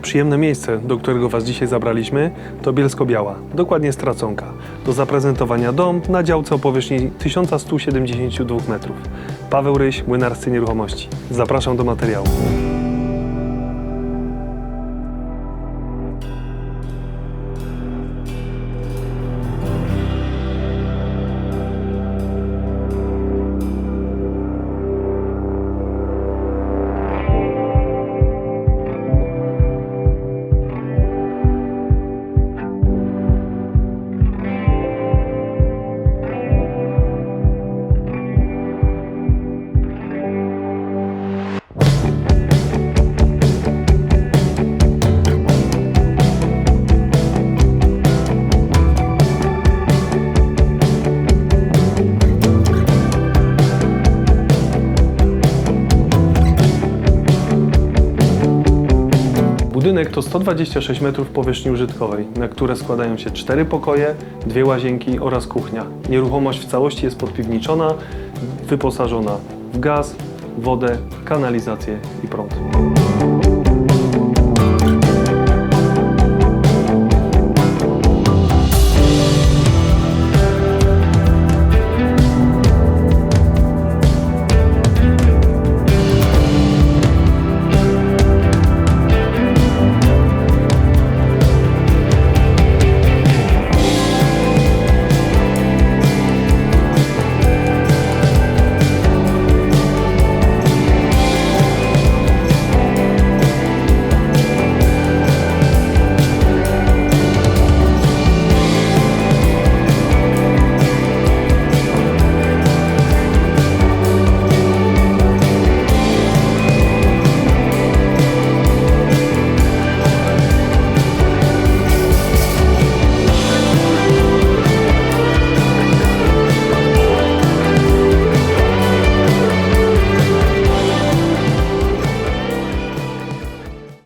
przyjemne miejsce, do którego Was dzisiaj zabraliśmy, to Bielsko-Biała, dokładnie Straconka. Do zaprezentowania dom na działce o powierzchni 1172 metrów. Paweł Ryś, Młynarscy Nieruchomości. Zapraszam do materiału. Budynek to 126 metrów powierzchni użytkowej, na które składają się cztery pokoje, dwie łazienki oraz kuchnia. Nieruchomość w całości jest podpiwniczona, wyposażona w gaz, wodę, kanalizację i prąd.